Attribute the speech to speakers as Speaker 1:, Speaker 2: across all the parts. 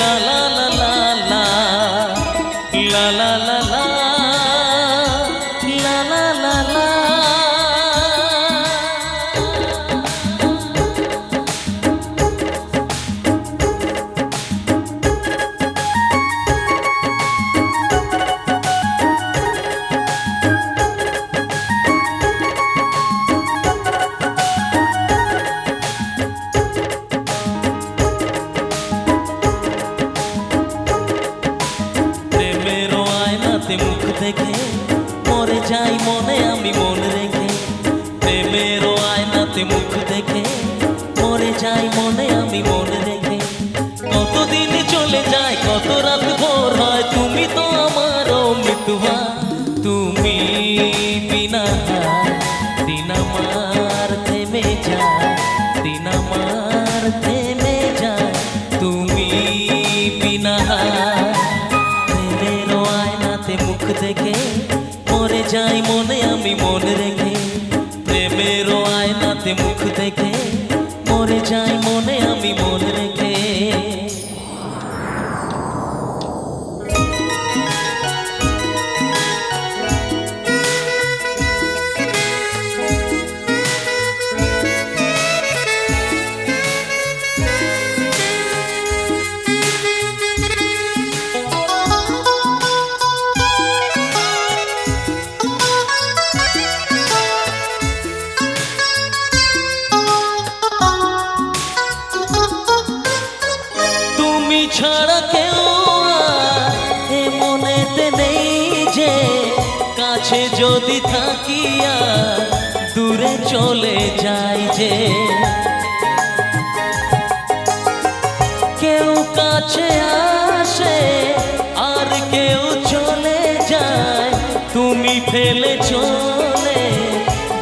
Speaker 1: la la la দেখে, মরে যাই মনে আমি মন রেখে। প্রেমের আয়নাতে মুখ দেখে, মরে যাই মনে আমি মন রেখে। কতদিন চলে যায়, কত রাত ভোর হয়, তুমি তো আমার মৃত্যু তুমি যাই মনে আমি মন রেখে প্রেমেরও আয়নাতে মুখ দেখে মরে যাই মনে আমি মন ছাড়া কেউ মনেতে নেই যে কাছে যদি থাকি আর দূরে চলে যাই যে। কেউ কাছে আসে, আর কেউ চলে যায়। তুমি ফেলে চলে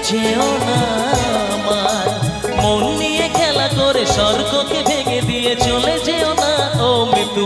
Speaker 1: যেও না আমার। মন নিয়ে খেলা করে স্বর্গকে ভেঙে দিয়ে চলে যেও না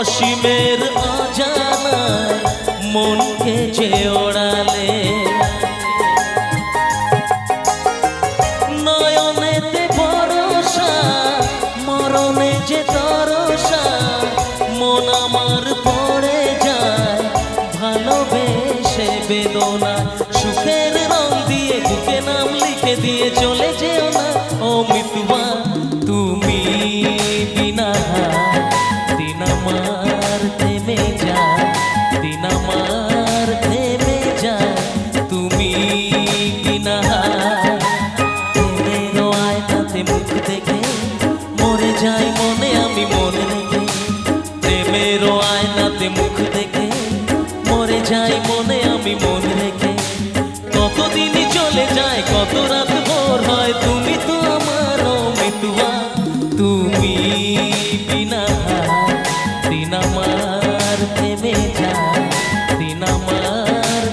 Speaker 1: অসীমের অজানায় মনকে যে ওড়ালে। নয়নেতে ভরসা, মরণে যে তরসা, মন আমার পড়ে যায়, ভালোবেসে বেদনা। সুখের রং দিয়ে বুকে নাম লিখে দিয়ে চলে যেও চলে যায়, মনে আমি মন রেখে। কতদিন চলে যায়, কত রাত ভোর হয়, তুমি তো আমার মিতুয়া। তুমি বিনা দিন আমার থেমে যা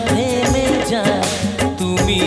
Speaker 1: থেমে যা তুমি